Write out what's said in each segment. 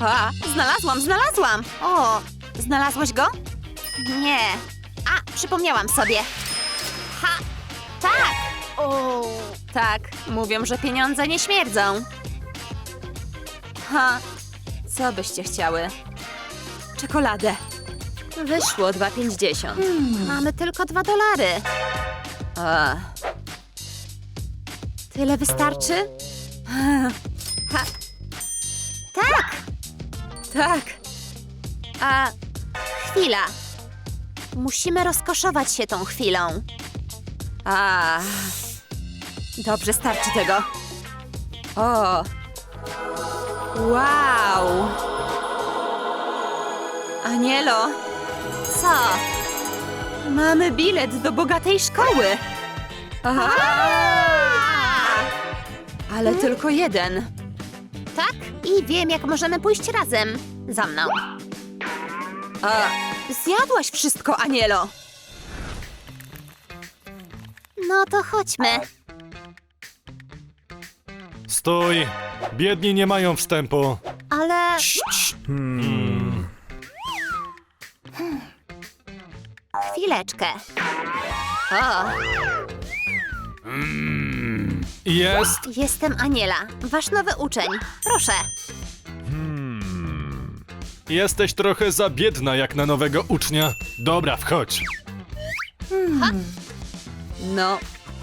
A, znalazłam, znalazłam! O, znalazłeś go? Nie. A, przypomniałam sobie. Ha, tak! O, tak, mówią, że pieniądze nie śmierdzą. Ha, co byście chciały? Czekoladę. Wyszło 2,50. Mamy tylko 2 dolary. A. Tyle wystarczy? Tak. A chwila. Musimy rozkoszować się tą chwilą. A. Dobrze, starczy tego. O. Wow. Anielo. Co? Mamy bilet do bogatej szkoły. Aha. Ale tylko jeden. Tak? I wiem, jak możemy pójść razem. Za mną. A, zjadłaś wszystko, Anielo. No to chodźmy. Stój! Biedni nie mają wstępu. Ale Hmm. chwileczkę. O, Jest. jestem Aniela, wasz nowy uczeń. Proszę. Jesteś trochę za biedna jak na nowego ucznia. Dobra, wchodź. No,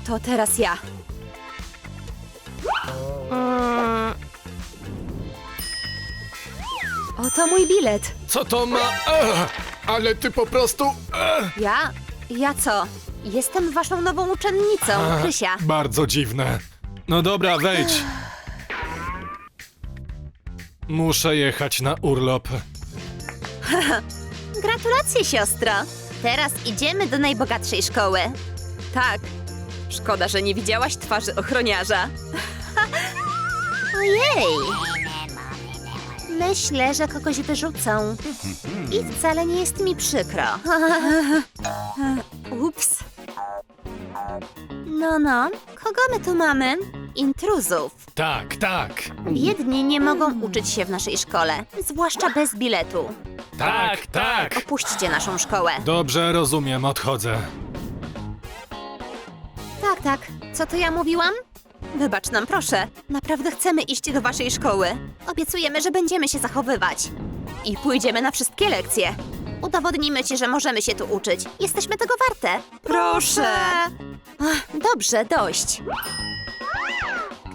to teraz ja. Mm. Oto mój bilet. Co to ma? Ech, ale ty po prostu. Ech. Ja? Ja co? Jestem waszą nową uczennicą, Krysia. Bardzo dziwne. No dobra, wejdź. Muszę jechać na urlop. Gratulacje, siostro. Teraz idziemy do najbogatszej szkoły. Tak. Szkoda, że nie widziałaś twarzy ochroniarza. Ojej! Myślę, że kogoś wyrzucą. I wcale nie jest mi przykro. Ups. No, no. Kogo my tu mamy? Intruzów. Tak, tak. Biedni nie mogą uczyć się w naszej szkole, zwłaszcza bez biletu. Tak, tak. Opuśćcie naszą szkołę. Dobrze, rozumiem, odchodzę. Tak, tak. Co to ja mówiłam? Wybacz nam, proszę. Naprawdę chcemy iść do waszej szkoły. Obiecujemy, że będziemy się zachowywać. I pójdziemy na wszystkie lekcje. Udowodnimy ci, że możemy się tu uczyć. Jesteśmy tego warte. Proszę. Ach, dobrze, dość.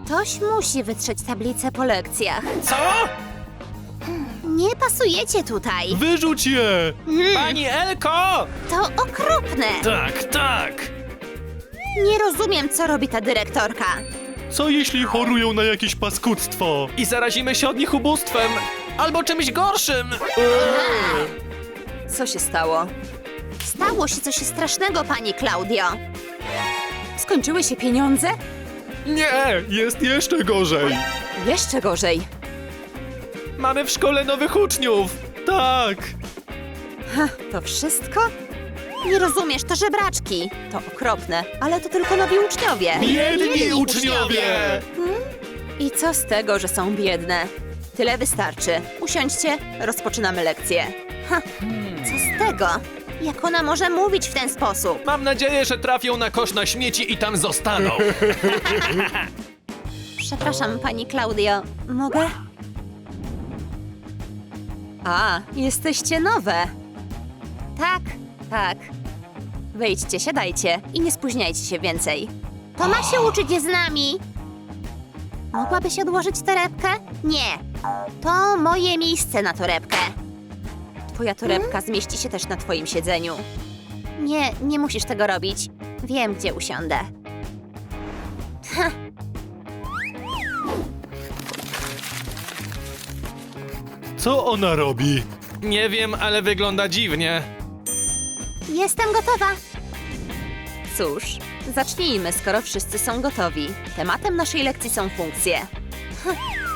Ktoś musi wytrzeć tablicę po lekcjach. Co? Nie pasujecie tutaj. Wyrzuć je! Pani Elko! To okropne. Tak, tak. Nie rozumiem, co robi ta dyrektorka. Co jeśli chorują na jakieś paskudztwo? I zarazimy się od nich ubóstwem! Albo czymś gorszym! Co się stało? Stało się coś strasznego, pani Klaudio. Skończyły się pieniądze? Nie, jest jeszcze gorzej. Jeszcze gorzej. Mamy w szkole nowych uczniów! Tak. To wszystko? Nie rozumiesz, to żebraczki. To okropne, ale to tylko nowi uczniowie. Biedni uczniowie! I co z tego, że są biedne? Tyle wystarczy. Usiądźcie, rozpoczynamy lekcję. Ha, tego? Jak ona może mówić w ten sposób? Mam nadzieję, że trafią na kosz na śmieci i tam zostaną. Przepraszam, pani Klaudio, mogę? A, jesteście nowe. Tak, tak. Wejdźcie, siadajcie i nie spóźniajcie się więcej. To ma się uczyć z nami. Mogłabyś odłożyć torebkę? Nie. To moje miejsce na torebkę. Twoja torebka zmieści się też na twoim siedzeniu. Nie, nie musisz tego robić. Wiem, gdzie usiądę. Co ona robi? Nie wiem, ale wygląda dziwnie. Jestem gotowa. Cóż, zacznijmy, skoro wszyscy są gotowi. Tematem naszej lekcji są funkcje.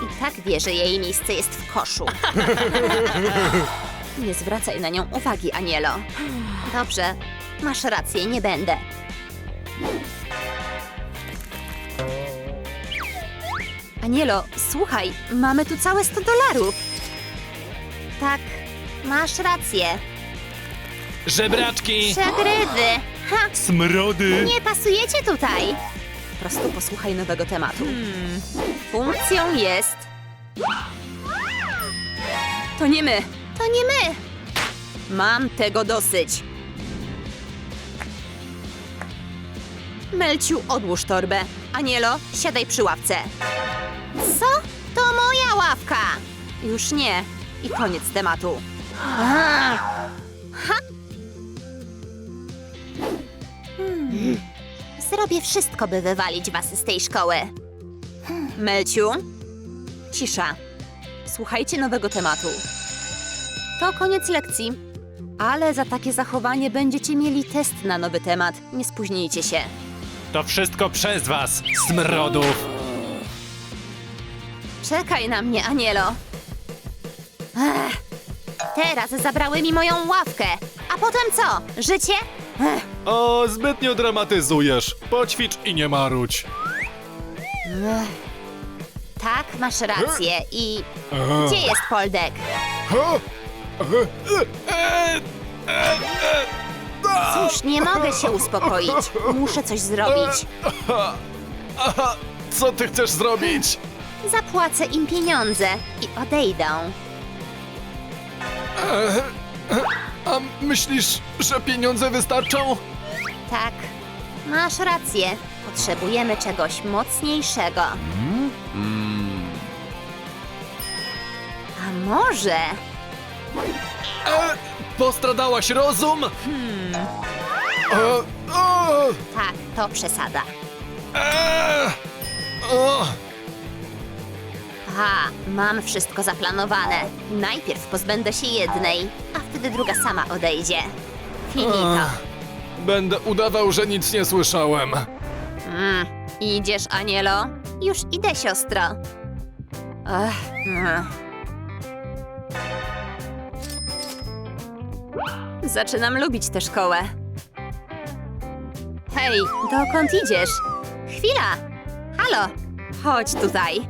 I tak wie, że jej miejsce jest w koszu. Nie zwracaj na nią uwagi, Anielo. Dobrze, masz rację, nie będę. Anielo, słuchaj, mamy tu całe 100 dolarów. tak, masz rację. Żebraczki! Przegrywy. Ha, Smrody! nie pasujecie tutaj. Po prostu posłuchaj nowego tematu. Funkcją jest... To nie my. To nie my. Mam tego dosyć. Melciu, odłóż torbę. Anielo, siadaj przy ławce. Co? To moja ławka. Już nie. I koniec tematu. Ha! Hmm. Zrobię wszystko, by wywalić was z tej szkoły. Melciu, cisza. Słuchajcie nowego tematu. To koniec lekcji. Ale za takie zachowanie będziecie mieli test na nowy temat. Nie spóźnijcie się. To wszystko przez was, smrodów! Czekaj na mnie, Anielo. Ech, teraz zabrały mi moją ławkę. A potem co? Życie? Ech, O, zbytnio dramatyzujesz. Poćwicz i nie marudź. ech. Tak, masz rację. I gdzie jest Poldek? Cóż, nie mogę się uspokoić. Muszę coś zrobić. Aha, co ty chcesz zrobić? Zapłacę im pieniądze i odejdę. A myślisz, że pieniądze wystarczą? Tak, masz rację. Potrzebujemy czegoś mocniejszego. A może... E, postradałaś rozum? Hmm. E, o, Tak, to przesada. e, o. Aha, mam wszystko zaplanowane. Najpierw pozbędę się jednej, a wtedy druga sama odejdzie. Finito. Ach, Będę udawał, że nic nie słyszałem. Mm, idziesz, Anielo? Już idę, siostro. Ech, mm. Zaczynam lubić tę szkołę. Hej, dokąd idziesz? Chwila! Halo! Chodź tutaj.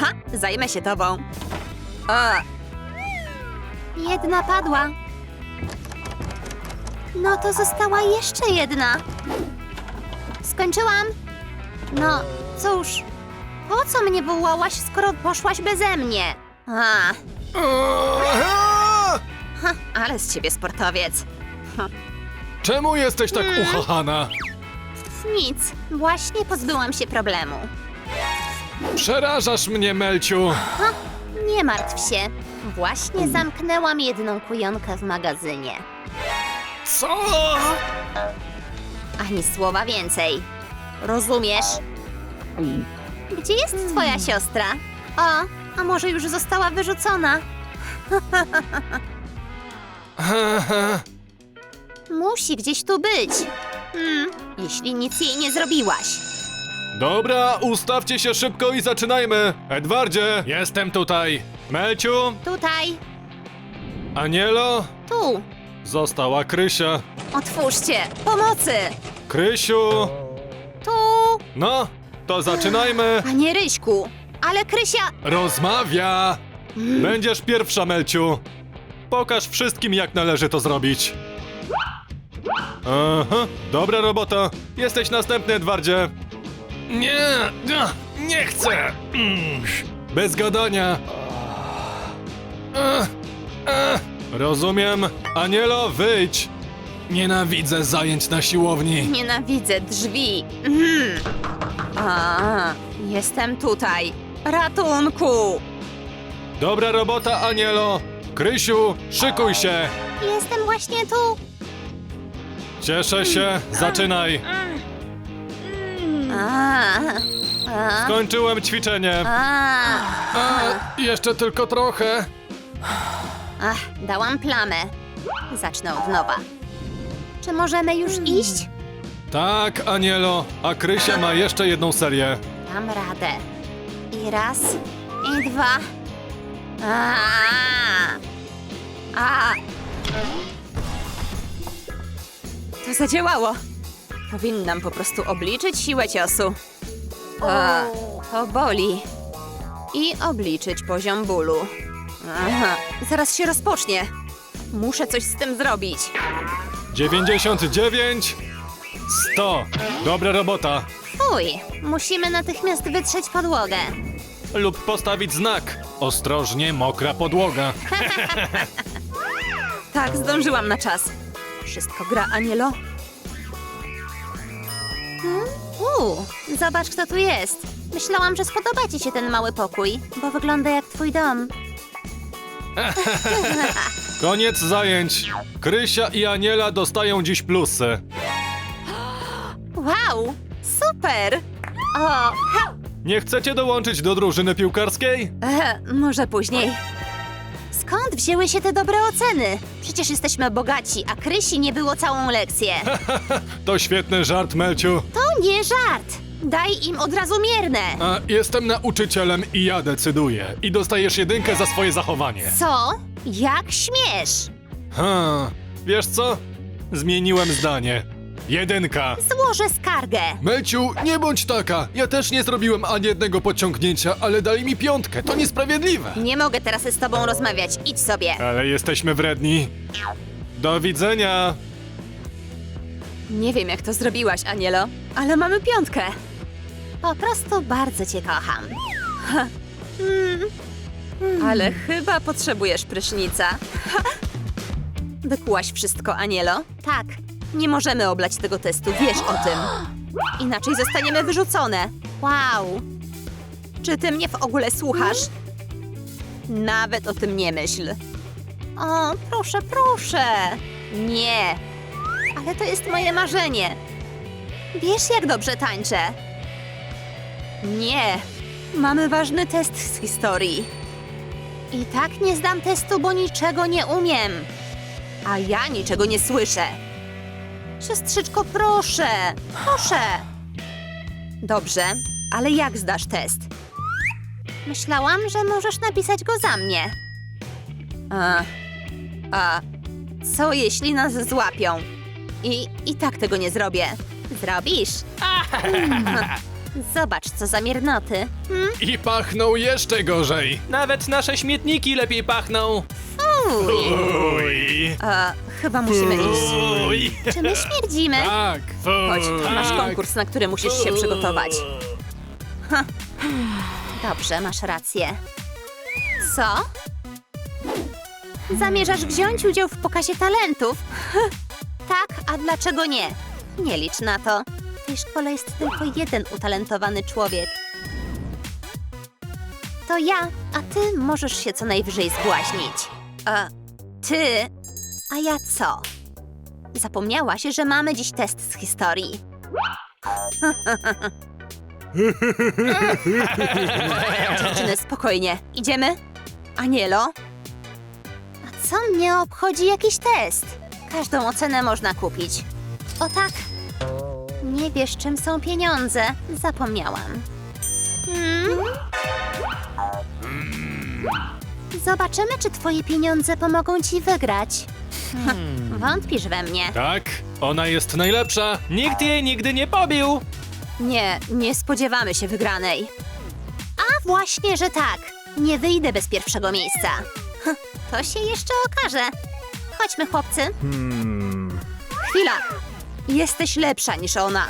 Ha, zajmę się tobą. O. Jedna padła. No to została jeszcze jedna. Skończyłam. No, cóż, po co mnie wołałaś, skoro poszłaś beze mnie? A, Ale z ciebie sportowiec. Czemu jesteś tak uchachana? Nic, właśnie pozbyłam się problemu. Przerażasz mnie, Melciu. Ha, nie martw się. Właśnie zamknęłam jedną kujonkę w magazynie. Co? Ani słowa więcej. Rozumiesz? Gdzie jest twoja siostra? O, a może już została wyrzucona? Musi gdzieś tu być. Hmm, jeśli nic jej nie zrobiłaś. Dobra, ustawcie się szybko i zaczynajmy. Edwardzie, jestem tutaj. Melciu, Tutaj, Anielo, tu. została Krysia. Otwórzcie. Pomocy. Krysiu, Tu. no, to zaczynajmy. Panie Ryśku, ale Krysia... Rozmawia. Będziesz pierwsza, Melciu. Pokaż wszystkim, jak należy to zrobić. Aha, dobra robota. Jesteś następny, Edwardzie. Nie, nie, nie chcę. Mm, Bez gadania. Ech, ech. Rozumiem. Anielo, wyjdź. Nienawidzę zajęć na siłowni. Nienawidzę drzwi. Mhm. A, jestem tutaj. Ratunku. Dobra robota, Anielo. Krysiu, szykuj się. Jestem właśnie tu. Cieszę się. Zaczynaj. A, a, Kończyłem ćwiczenie. a. A, jeszcze tylko trochę. Ach, dałam plamę. Zacznę od nowa. Czy możemy już iść? Tak, Anielo, a Krysia ma jeszcze jedną serię. Dam radę. I raz, i dwa. A, a. To zadziałało. Powinnam po prostu obliczyć siłę ciosu. A, to boli. I obliczyć poziom bólu. Aha, zaraz się rozpocznie. Muszę coś z tym zrobić. 99, 100. Dobra robota. Fuj, musimy natychmiast wytrzeć podłogę. Lub postawić znak. Ostrożnie, mokra podłoga. Tak, zdążyłam na czas. Wszystko gra, Anielo? Hmm? Uuu, zobacz, kto tu jest. Myślałam, że spodoba ci się ten mały pokój, bo wygląda jak twój dom. Koniec zajęć. Krysia i Aniela dostają dziś plusy. Wow, super! O, ha, Nie chcecie dołączyć do drużyny piłkarskiej? e, może później. Skąd wzięły się te dobre oceny? Przecież jesteśmy bogaci, a Krysi nie było całą lekcję. To świetny żart, Melciu. To nie żart! Daj im od razu mierne. A, jestem nauczycielem i ja decyduję. I dostajesz jedynkę za swoje zachowanie. Co? Jak śmiesz? Ha, wiesz co? Zmieniłem zdanie. Jedynka. Złożę skargę. Melciu, nie bądź taka. Ja też nie zrobiłem ani jednego podciągnięcia, ale dali mi piątkę. To niesprawiedliwe. Nie mogę teraz z tobą rozmawiać. Idź sobie. Ale jesteśmy wredni. Do widzenia. Nie wiem, jak to zrobiłaś, Anielo, ale mamy piątkę. Po prostu bardzo cię kocham. Ha. Mm. Ale chyba potrzebujesz prysznica. Ha. Wykułaś wszystko, Anielo? Tak. Nie możemy oblać tego testu, wiesz o tym. Inaczej zostaniemy wyrzucone. Wow. Czy ty mnie w ogóle słuchasz? Nawet o tym nie myśl. O, proszę, proszę. Nie. Ale to jest moje marzenie. Wiesz, jak dobrze tańczę. Nie. Mamy ważny test z historii. I tak nie zdam testu, bo niczego nie umiem. A ja niczego nie słyszę. Siostrzyczko, proszę. Proszę. Dobrze, ale jak zdasz test? Myślałam, że możesz napisać go za mnie. A, a co jeśli nas złapią? I, I tak tego nie zrobię. Zrobisz? Hmm. Zobacz, co za miernoty. Hmm? I pachnął jeszcze gorzej. Nawet nasze śmietniki lepiej pachną. Uj. Uj. A, chyba musimy iść. Uj. Czy my śmierdzimy? Tak. Chodź, masz Tak. konkurs, na który musisz się przygotować. Ha. Dobrze, masz rację. Co? Zamierzasz wziąć udział w pokazie talentów? tak, a dlaczego nie? Nie licz na to. W tej szkole jest tylko jeden utalentowany człowiek. To ja, a ty możesz się co najwyżej zbłaźnić. A ty, a ja co? Zapomniałaś, że mamy dziś test z historii. Dziewczyny, spokojnie. Idziemy? Anielo? A co mnie obchodzi jakiś test? Każdą ocenę można kupić. O tak. Nie wiesz, czym są pieniądze. Zapomniałam. Hmm? Zobaczymy, czy twoje pieniądze pomogą ci wygrać. Wątpisz we mnie. Tak, ona jest najlepsza. Nikt jej nigdy nie pobił. Nie, nie spodziewamy się wygranej. A właśnie, że tak. Nie wyjdę bez pierwszego miejsca. Hm, To się jeszcze okaże. Chodźmy, chłopcy. Chwila. Jesteś lepsza niż ona.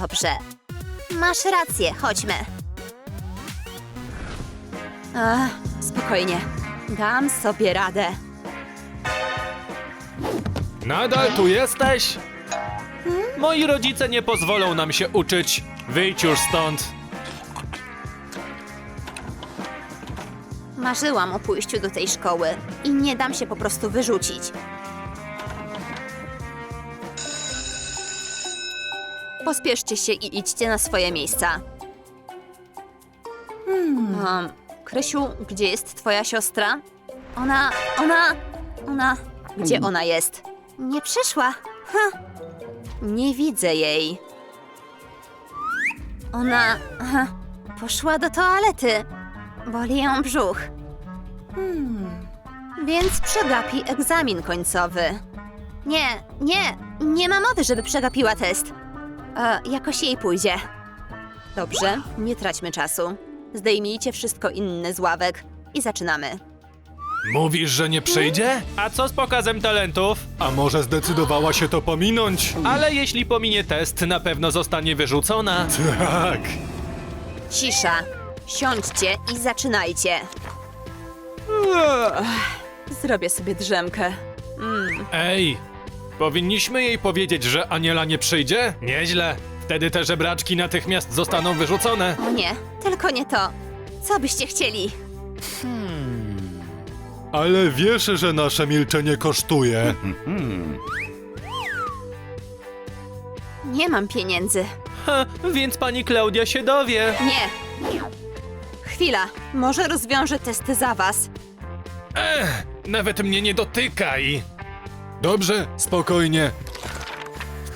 Dobrze. Masz rację, chodźmy. Ach, spokojnie. Dam sobie radę. Nadal tu jesteś? Moi rodzice nie pozwolą nam się uczyć. Wyjdź już stąd. Marzyłam o pójściu do tej szkoły i nie dam się po prostu wyrzucić. Pospieszcie się i idźcie na swoje miejsca. Um, Krysiu, gdzie jest twoja siostra? Ona, ona, ona, gdzie ona jest? Nie przyszła. Ha. Nie widzę jej. Ona aha, poszła do toalety. Boli ją brzuch. Hmm. Więc przegapi egzamin końcowy. Nie, nie, nie ma mowy, żeby przegapiła test. E, jakoś jej pójdzie. Dobrze, nie traćmy czasu. Zdejmijcie wszystko inne z ławek i zaczynamy. Mówisz, że nie przyjdzie? A co z pokazem talentów? A może zdecydowała się to pominąć? Ale jeśli pominie test, na pewno zostanie wyrzucona. Tak. Cisza. Siądźcie i zaczynajcie. Zrobię sobie drzemkę. Ej, powinniśmy jej powiedzieć, że Aniela nie przyjdzie? Nieźle. Wtedy te żebraczki natychmiast zostaną wyrzucone. O nie, tylko nie to. Co byście chcieli? Ale wiesz, że nasze milczenie kosztuje. Nie mam pieniędzy. Ha, więc pani Klaudia się dowie. Nie. Chwila, może rozwiążę testy za was. Ech, nawet mnie nie dotykaj. Dobrze, spokojnie.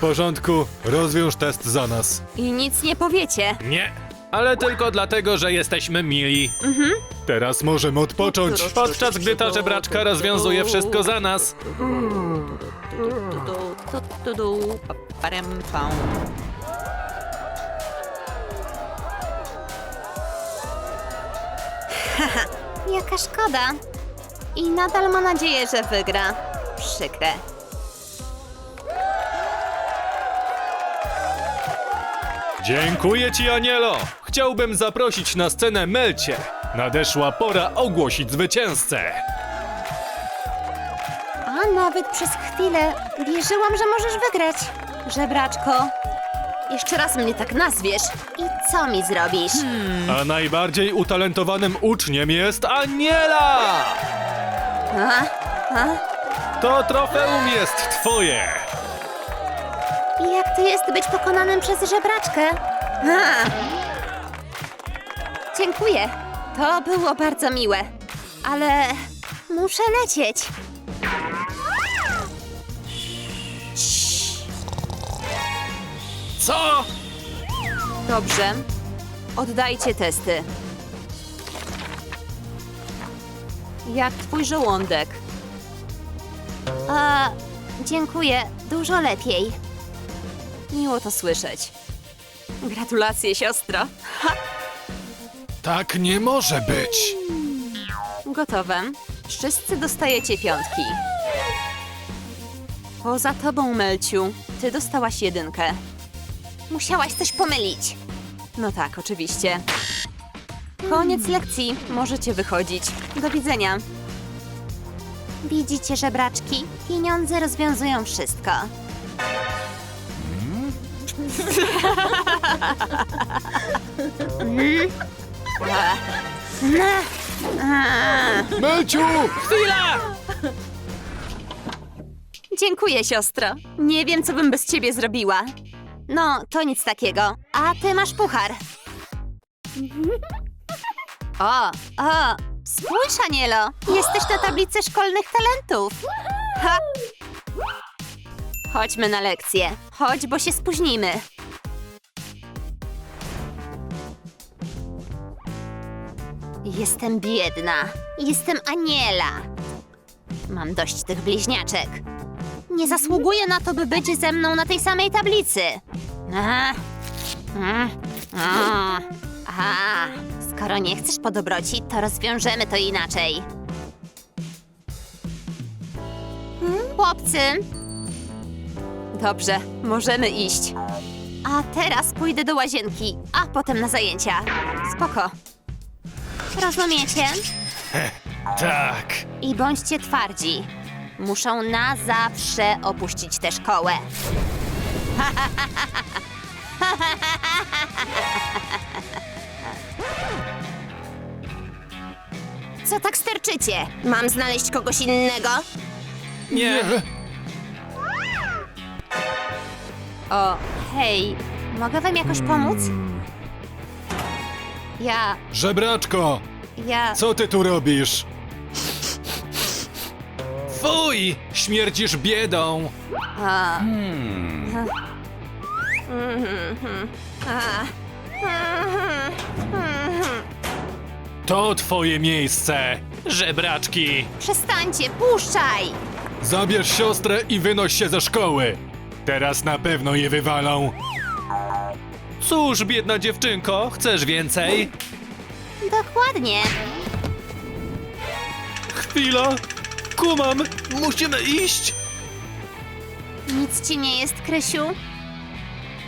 W porządku, rozwiąż test za nas. I nic nie powiecie. Nie. Ale tylko dlatego, że jesteśmy mili. Teraz możemy odpocząć. Podczas gdy ta żebraczka rozwiązuje wszystko za nas. Jaka szkoda. I nadal ma nadzieję, że wygra. Przykre. Dziękuję ci, Anielo. Chciałbym zaprosić na scenę Melcie. Nadeszła pora ogłosić zwycięzcę. A nawet przez chwilę wierzyłam, że możesz wygrać. Żebraczko. Jeszcze raz mnie tak nazwiesz. I co mi zrobisz? A najbardziej utalentowanym uczniem jest Aniela! A? A? To trofeum jest twoje. To jest być pokonanym przez żebraczkę? A! Dziękuję. To było bardzo miłe. Ale muszę lecieć. Co? Dobrze. Oddajcie testy. Jak twój żołądek? A, dziękuję. Dużo lepiej. Miło to słyszeć. Gratulacje, siostro. Tak nie może być. Gotowe. Wszyscy dostajecie piątki. Poza tobą, Melciu, ty dostałaś jedynkę. Musiałaś coś pomylić. No tak, oczywiście. Koniec lekcji. Możecie wychodzić. Do widzenia. Widzicie, żebraczki? Pieniądze rozwiązują wszystko. Melciu! Chwila! Dziękuję, siostro. Nie wiem, co bym bez ciebie zrobiła. No, to nic takiego. A ty masz puchar. O, o, spójrz, Anielo. Jesteś na tablicy szkolnych talentów. Ha. Chodźmy na lekcję. Chodź, bo się spóźnimy. Jestem biedna. Jestem Aniela. Mam dość tych bliźniaczek. Nie zasługuję na to, by być ze mną na tej samej tablicy. A, a, a. Skoro nie chcesz po dobroci, to rozwiążemy to inaczej. Hmm, Chłopcy. Dobrze, możemy iść. A teraz pójdę do łazienki, a potem na zajęcia. Spoko. Rozumiecie? Tak. I bądźcie twardzi. Muszą na zawsze opuścić tę szkołę. Co tak sterczycie? Mam znaleźć kogoś innego? Nie. O, hej, mogę wam jakoś pomóc? Ja, Żebraczko, ja... co ty tu robisz? Fuj! Śmierdzisz biedą! A. To twoje miejsce! Żebraczki. Przestańcie, puszczaj! Zabierz siostrę i wynoś się ze szkoły! Teraz na pewno je wywalą. Cóż, biedna dziewczynko, chcesz więcej? Dokładnie. Chwila! Kumam! Musimy iść! Nic ci nie jest, Krysiu?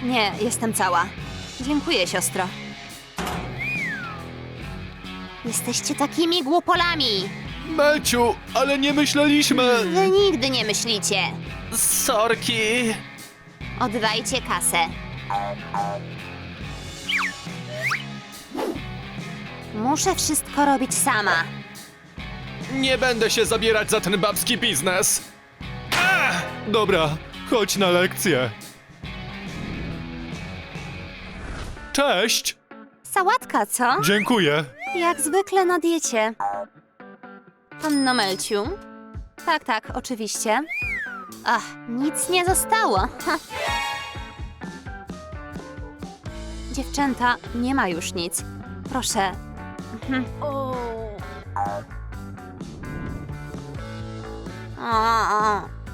Nie, jestem cała. Dziękuję, siostro. Jesteście takimi głupolami. Melciu, ale nie myśleliśmy... Wy nigdy nie myślicie. Sorki! Oddajcie kasę. Muszę wszystko robić sama. Nie będę się zabierać za ten babski biznes. Dobra, chodź na lekcję. Cześć! Sałatka, co? Dziękuję. Jak zwykle na diecie. Panno Melciu? Tak, tak, oczywiście. Ach, nic nie zostało. Ha. Dziewczęta, nie ma już nic. Proszę. O,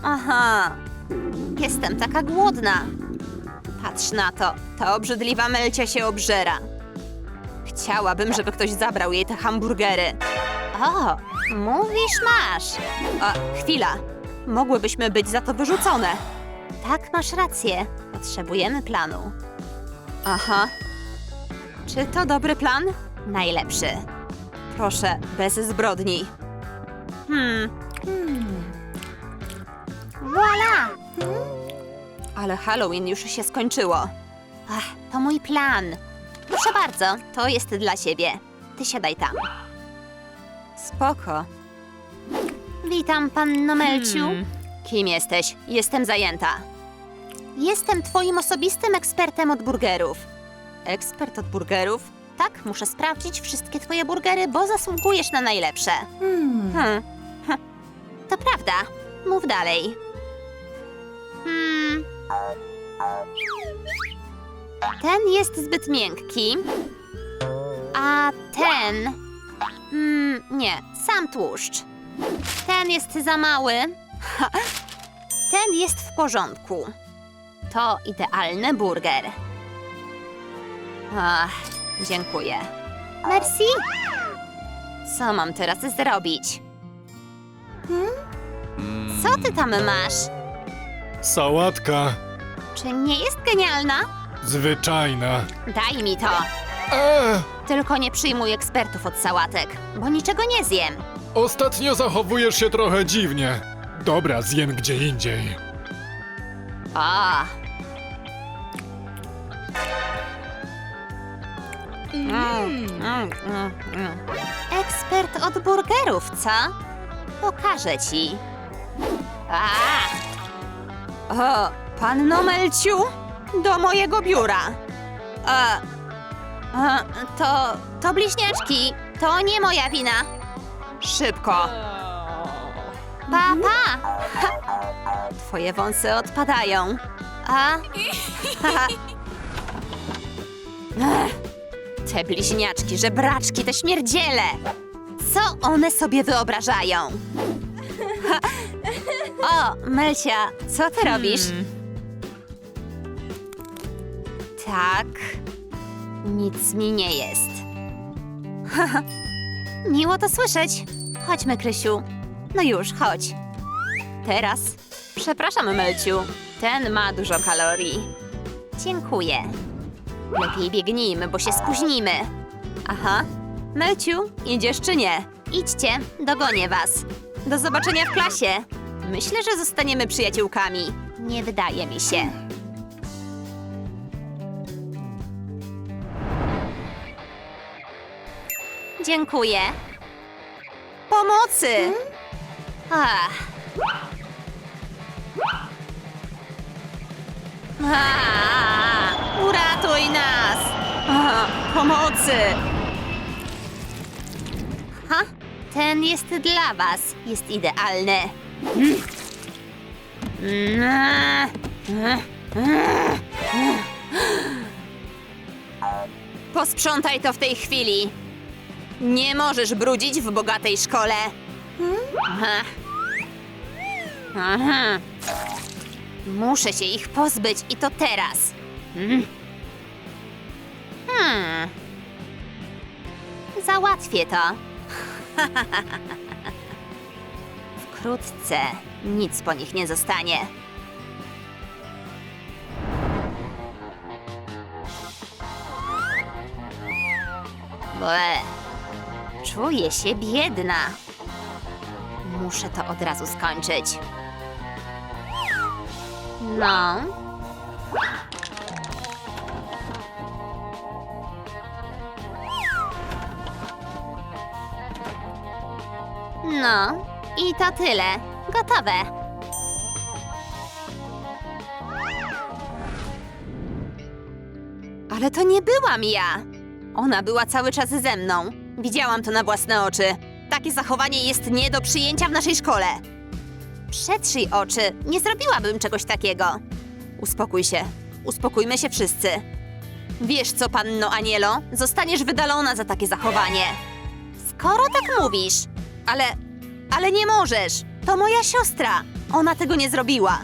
aha. Jestem taka głodna. Patrz na to. Ta obrzydliwa Melcia się obżera. Chciałabym, żeby ktoś zabrał jej te hamburgery. O, mówisz masz. O, chwila. Mogłybyśmy być za to wyrzucone. Tak, masz rację. Potrzebujemy planu. Aha. Czy to dobry plan? Najlepszy. Proszę, bez zbrodni. Hmm. Voila! Ale Halloween już się skończyło. Ach, to mój plan. Proszę bardzo, to jest dla ciebie. Ty siadaj tam. Spoko. Witam, panno Melciu. Kim jesteś? Jestem zajęta. Jestem twoim osobistym ekspertem od burgerów. Ekspert od burgerów? Tak, muszę sprawdzić wszystkie twoje burgery, bo zasługujesz na najlepsze. Hmm. Ha. To prawda. Mów dalej. Hmm. Ten jest zbyt miękki. A ten. Mm, nie, sam tłuszcz. Ten jest za mały. Ha, Ten jest w porządku. To idealny burger. Ach, dziękuję. Merci. Co mam teraz zrobić? Hmm? Co ty tam masz? Sałatka. Czy nie jest genialna? Zwyczajna. Daj mi to. Eee, Tylko nie przyjmuj ekspertów od sałatek, bo niczego nie zjem. Ostatnio zachowujesz się trochę dziwnie. Dobra, zjem gdzie indziej. A. Ekspert od burgerów, co? Pokażę ci. A! O, panno Melciu, do mojego biura. A, a, to, to bliźniaczki, to nie moja wina. Szybko. Papa! Ha. Twoje wąsy odpadają. A? Te bliźniaczki, żebraczki, te śmierdziele! Co one sobie wyobrażają? O, Melcia, co ty robisz? Tak. Nic mi nie jest. Miło to słyszeć. Chodźmy, Krysiu. No już, chodź. Teraz. Przepraszam, Melciu. Ten ma dużo kalorii. Dziękuję. Lepiej biegnijmy, bo się spóźnimy. Aha. Melciu, idziesz czy nie? Idźcie, dogonię was. Do zobaczenia w klasie. Myślę, że zostaniemy przyjaciółkami. Nie wydaje mi się. Dziękuję. Pomocy! Ach. A, uratuj nas! A, pomocy! Ha? Ten jest dla was. Jest idealny. Posprzątaj to w tej chwili. Nie możesz brudzić w bogatej szkole. Aha. Muszę się ich pozbyć i to teraz. Hmm. Hmm. Załatwię to. Wkrótce nic po nich nie zostanie. Ble. Czuję się biedna. Muszę to od razu skończyć. No. No, i to tyle. Gotowe. Ale to nie byłam ja. Ona była cały czas ze mną. Widziałam to na własne oczy. Takie zachowanie jest nie do przyjęcia w naszej szkole. Przetrzyj oczy, nie zrobiłabym czegoś takiego. Uspokój się. Uspokójmy się wszyscy. Wiesz co, panno Anielo? Zostaniesz wydalona za takie zachowanie. Skoro tak mówisz, ale. ale nie możesz. To moja siostra. Ona tego nie zrobiła.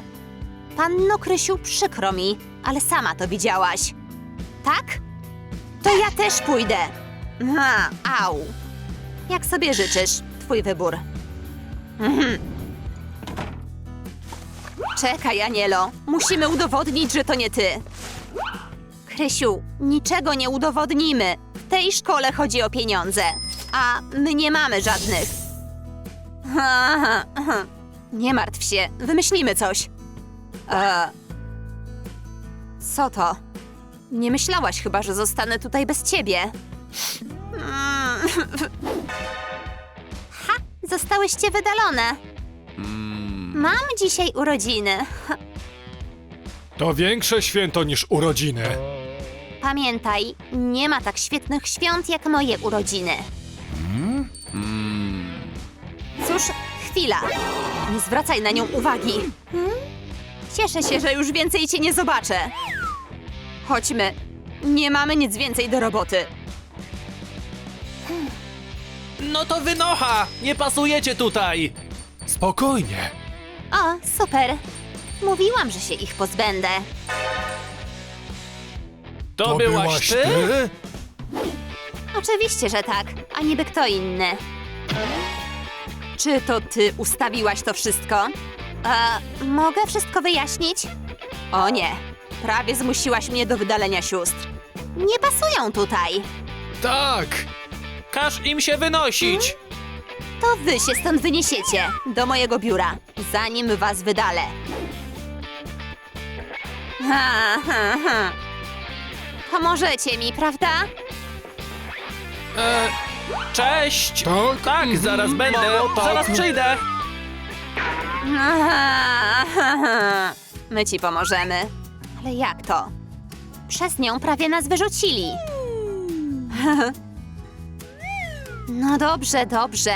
Panno Krysiu, przykro mi, ale sama to widziałaś. Tak? To ja też pójdę. Ha, au. Jak sobie życzysz, twój wybór. Mhm. Czekaj, Anielo. Musimy udowodnić, że to nie ty. Krysiu, niczego nie udowodnimy. W tej szkole chodzi o pieniądze, a my nie mamy żadnych. Ha, ha, ha. Nie martw się, wymyślimy coś. E... Co to? Nie myślałaś chyba, że zostanę tutaj bez ciebie. Mm. Ha! Zostałyście wydalone. Mam dzisiaj urodziny. To większe święto niż urodziny. Pamiętaj, nie ma tak świetnych świąt jak moje urodziny. Cóż, chwila. Nie zwracaj na nią uwagi. Cieszę się, że już więcej cię nie zobaczę. Chodźmy. Nie mamy nic więcej do roboty. No to wynocha! Nie pasujecie tutaj! Spokojnie. O, super. Mówiłam, że się ich pozbędę. To, byłaś ty? Oczywiście, że tak, a niby kto inny. Czy to ty ustawiłaś to wszystko? E, mogę wszystko wyjaśnić? O nie, prawie zmusiłaś mnie do wydalenia sióstr. Nie pasują tutaj. Tak. Każ im się wynosić! To wy się stąd wyniesiecie do mojego biura, zanim was wydalę. Ha, ha, ha. Pomożecie mi, prawda? E, cześć! Tak? Tak, zaraz będę! Mamo, tak. Zaraz przyjdę! My ci pomożemy. Ale jak to? Przez nią prawie nas wyrzucili. No dobrze, dobrze.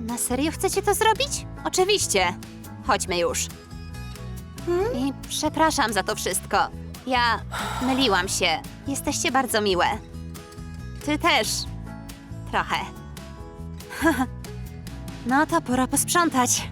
Na serio chcecie to zrobić? Oczywiście. Chodźmy już. I przepraszam za to wszystko. Ja myliłam się. Jesteście bardzo miłe. Ty też. Trochę. No to pora posprzątać.